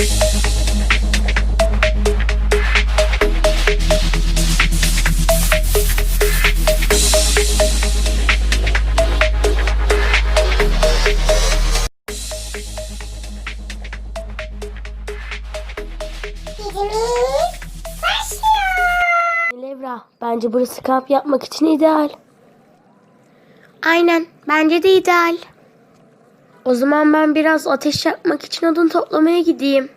Levra, bence burası kamp yapmak için ideal. Aynen. Bence de ideal. O zaman ben biraz ateş yakmak için odun toplamaya gideyim.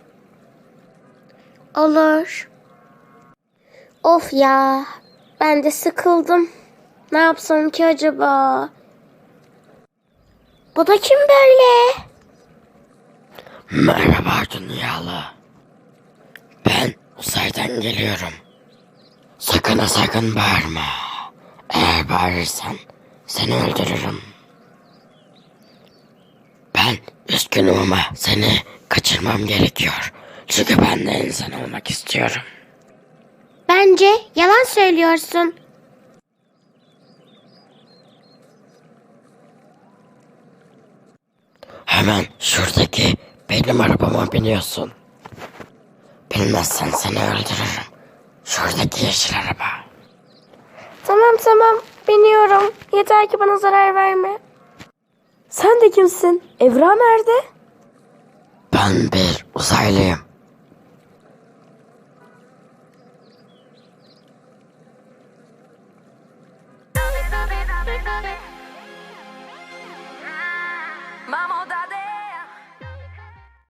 Olur. Of ya, ben de sıkıldım. Ne yapsam ki acaba? Bu da kim böyle? Merhaba dünyalı. Ben uzaydan geliyorum. Sakın sakın bağırma. Eğer bağırırsan seni öldürürüm. Ben üzgünüm ama seni kaçırmam gerekiyor. Çünkü ben de insan olmak istiyorum. Bence yalan söylüyorsun. Hemen şuradaki benim arabama biniyorsun. Bilmezsen seni öldürürüm. Şuradaki yeşil araba. Tamam tamam, biniyorum. Yeter ki bana zarar verme. Sen de kimsin? Evra nerede? Ben bir uzaylıyım.